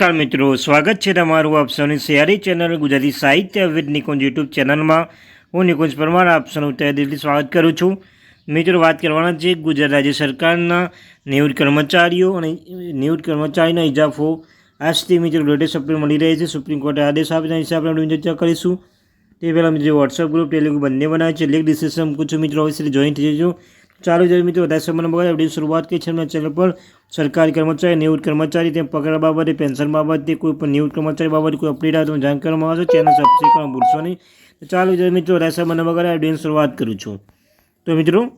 નમસ્કાર મિત્રો, સ્વાગત છે તમારું આપ સૌની સિયારી ચેનલ ગુજરાતી સાહિત્ય વિદ નિકુંજ યુટ્યુબ ચેનલમાં. હું નિકુંજ પરમાર, આપ સૌનું તહે દિલથી સ્વાગત કરું છું. મિત્રો, વાત કરવાના છે ગુજરાત રાજ્ય સરકારના નિવૃત્ત કર્મચારીઓ અને નિવૃત્ત કર્મચારીના ઇજાફો. આજથી મિત્રો લેટેસ્ટ અપડેટ મળી રહી છે. સુપ્રીમ કોર્ટે આદેશ આપ્યા હિસાબે આપણે ચર્ચા કરીશું. તે પહેલાં મિત્રો વોટ્સઅપ ગ્રુપ ટેલિગ્રુપ બંને બનાવે છે. લીક ડિસ્કશન મૂકું છું. મિત્રો અવશ્ય જોઈન થઈ જજો. ચાલો જોઈએ મિત્રો, વધારે સમય બગાડે આપણી શરૂઆત કરી છે એમના ચેનલ પર સરકારી કર્મચારી, નિવૃત્ત કર્મચારી તેમ પગાર બાબતે, પેન્શન બાબતે, કોઈ પણ નિવૃત્ત કર્મચારી બાબતે કોઈ અપડેટ આવે તો જાણ કરવામાં આવશે ચેનલ સબસ્ક્રાઈબ કરવા ભૂલશો નહીં. ચાલુ જોઈએ મિત્રો, વધારે સમય બગાડે આ શરૂઆત કરું છું. તો મિત્રો,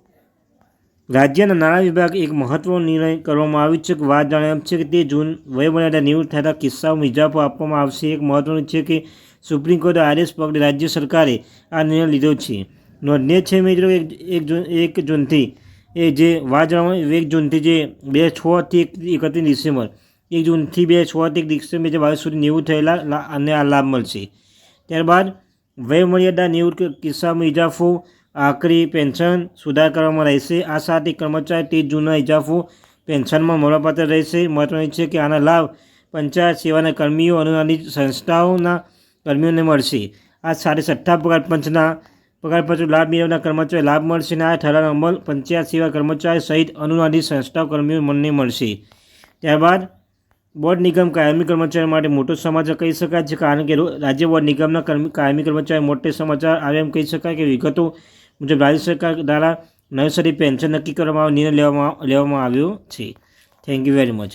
રાજ્યના નાણાં વિભાગ એક મહત્વનો નિર્ણય કરવામાં આવ્યો છે. કે વાત જાણવા છે કે તે જૂન વયમર્યાદા નિવૃત્ત થતા કિસ્સાઓમાં ઇજાફો આપવામાં આવશે. એક મહત્વનું છે કે સુપ્રીમ કોર્ટે આદેશ પગલે રાજ્ય સરકારે આ નિર્ણય લીધો છે. નોંધનીય છે મિત્રો એક એક જૂન એક જૂનથી. એ જે વાત જાણવા એક જૂનથી જે બે છથી એક એકત્રીસ ડિસેમ્બર. એક જૂનથી બે છથી એક ડિસેમ્બર જે બાવીસ સુધી નેવું થયેલા અને આ લાભ મળશે. ત્યારબાદ વયમર્યાદા નિવૃત્ત કિસ્સામાં ઇજાફો, આકરી પેન્શન સુધાર કરવામાં રહેશે. આ સાથે કર્મચારી ત્રીસ જૂનના ઇજાફો પેન્શનમાં મળવાપાત્ર રહેશે. મહત્વનું છે કે આના લાભ પંચાયત સેવાના કર્મીઓ, અનુદાનિત સંસ્થાઓના કર્મીઓને મળશે. આ સાથે છઠ્ઠા પગાર પંચના પગાર પછી લાભ મેળવનાર કર્મચારી લાભ મળશે અને આ ઠરાવનો અમલ પંચાયત સેવા કર્મચારી સહિત અનુવાદિત સંસ્થા કર્મીઓ મને મળશે. ત્યારબાદ બોર્ડ નિગમ કાયમી કર્મચારી માટે મોટો સમાચાર કહી શકાય છે કારણ કે રાજ્ય બોર્ડ નિગમના કાયમી કર્મચારી મોટે સમાચાર આવે એમ કહી શકાય કે વિગતો મુજબ રાજ્ય સરકાર દ્વારા નવેસરી પેન્શન નક્કી કરવામાં, નિર્ણય લેવામાં લેવામાં આવ્યો છે. Thank you very much